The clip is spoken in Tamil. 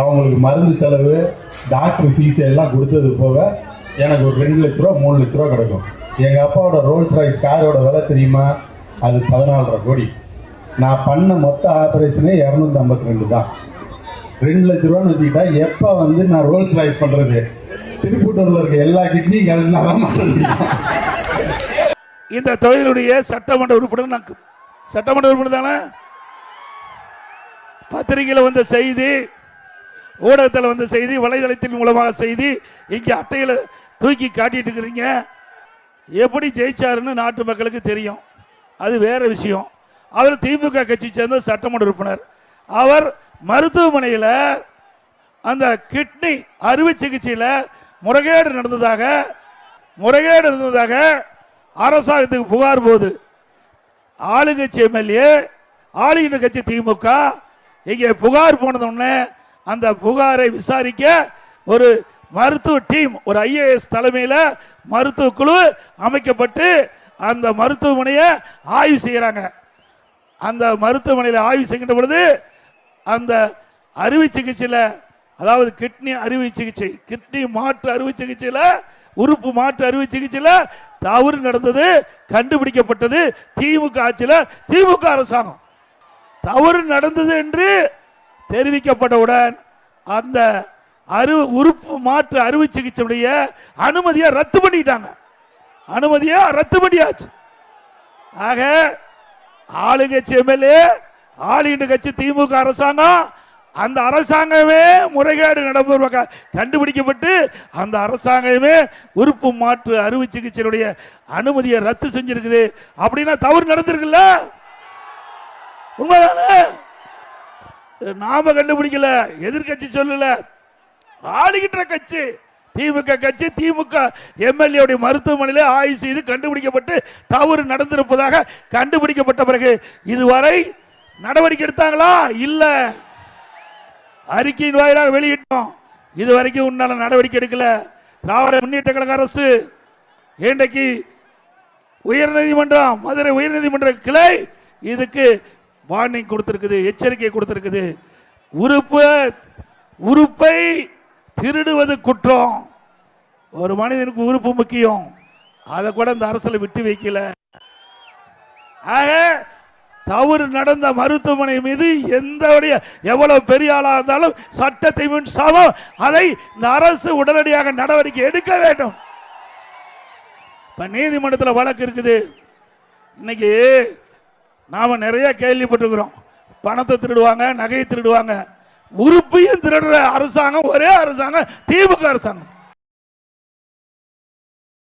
அவங்களுக்கு மருந்து செலவு டாக்டர் ஃபீஸ் எல்லாம் கொடுத்தது போக எனக்கு ஒரு ரெண்டு லட்ச ரூபா மூணு லட்ச ரூபா கிடைக்கும். எங்கள் அப்பாவோட ரோல்ஸ் ராய்ஸ் காரோட விலை தெரியுமா? அது பதினாலரை கோடி. நான் பண்ண மொத்த ஆப்ரேஷனே இரநூத்தி ஐம்பத்தி ரெண்டு தான். ரெண்டு லட்ச ரூபான்னு வச்சுக்கிட்டா எப்போ வந்து நான் ரோல்ஸ் ராய்ஸ் பண்ணுறது திருப்பூட்டூரில் இருக்க எல்லா கிட்னியும் கலந்து இந்த தொழிலுடைய சட்டமன்ற உறுப்பினர் நான் சட்டமன்ற உறுப்பினர் தானே? பத்திரிகையில் வந்த செய்தி ஊடகத்தில் வந்த செய்தி வலைதளத்தின் மூலமாக செய்தி இங்கே அட்டையில் தூக்கி காட்டிட்டு இருக்கிறீங்க. எப்படி ஜெயிச்சாருன்னு நாட்டு மக்களுக்கு தெரியும். அது வேற விஷயம். அவர் திமுக கட்சி சேர்ந்த சட்டமன்ற உறுப்பினர். அவர் மருத்துவமனையில் அந்த கிட்னி அறுவை சிகிச்சையில் முறைகேடு நடந்ததாக முறைகேடு நடந்ததாக அரசாங்கத்துக்கு புகார் போகுது ஆளுங்கட்சி எம்எல்ஏ ஆளுகின்ற கட்சி திமுக இங்கே புகார் போனதுன்னு அந்த புகாரை விசாரிக்க ஒரு மருத்துவ டீம் ஒரு ஐஏஎஸ் தலைமையில் மருத்துவ குழு அமைக்கப்பட்டு அந்த மருத்துவமனையை ஆய்வு செய்கிறாங்க அந்த மருத்துவமனையில் ஆய்வு செய்கின்ற பொழுது அந்த அறுவை சிகிச்சையில் அதாவது கிட்னி அறுவை சிகிச்சை கிட்னி மாற்று அறுவை சிகிச்சையில் உறுப்பு மாற்று அறுவை சிகிச்சையில் தவறு நடந்தது கண்டுபிடிக்கப்பட்டது திமுக ஆட்சியில் திமுக அரசாங்கம். தவறு நடந்தது என்று தெரிவிக்கப்பட்டவுடன் அந்த அரு உறுப்பு மாற்று அறுவை சிகிச்சையுடைய அனுமதியை ரத்து பண்ணிட்டாங்க. அனுமதியை ரத்து பண்ணியாச்சு. ஆக ஆளுங்கட்சி எம்எல்ஏ ஆளுகின்ற கட்சி திமுக அரசாங்கம் அந்த அரசாங்கமே முறைகேடு நடைபெறுவதாக கண்டுபிடிக்கப்பட்டு அந்த அரசாங்கமே உறுப்பு மாற்று அறுவை சிகிச்சையுடைய அனுமதியை ரத்து செஞ்சிருக்குது. அப்படின்னா தவறு நடந்திருக்குல்ல? உண்மைதானே? நாம கண்டுபிடிக்கல எதிர்க்கட்சி சொல்லல. ஆளுகின்ற கட்சி திமுக கட்சி திமுக எம்எல்ஏ மருத்துவமனையில் ஆய்வு செய்து கண்டுபிடிக்கப்பட்டு தவறு நடந்திருப்பதாக கண்டுபிடிக்கப்பட்ட பிறகு இதுவரை நடவடிக்கை எடுத்தாங்களா? இல்ல. அறிக்கையின் வாயிலாக வெளியிட்டோம். இதுவரைக்கும் உன்னால நடவடிக்கை எடுக்கல. திராவிட முன்னேற்ற கழக அரசு இன்றைக்கு உயர்நீதிமன்றம் மதுரை உயர்நீதிமன்ற கிளை இதுக்கு வார்னிங் கொடுத்துருக்குது எச்சரிக்கை கொடுத்துருக்குது. உறுப்பு உறுப்பை திருடுவது குற்றம். ஒரு மனிதனுக்கு உறுப்பு முக்கியம். அதை கூட இந்த அரசில் விட்டு வைக்கல. ஆக தவறு நடந்த மருத்துவமனை மீது எந்த எவ்வளவு பெரிய ஆளாக இருந்தாலும் சட்டத்தை முன் சமம். அதை இந்த அரசு உடனடியாக நடவடிக்கை எடுக்க வேண்டும். இப்போ நீதிமன்றத்தில் வழக்கு இருக்குது. இன்னைக்கு நாம நிறைய கேள்விப்பட்டிருக்கிறோம். பணத்தை திருடுவாங்க நகையை திருடுவாங்க. உறுப்பையும் திருடுற அரசாங்கம் ஒரே அரசாங்கம் திமுக அரசாங்கம்.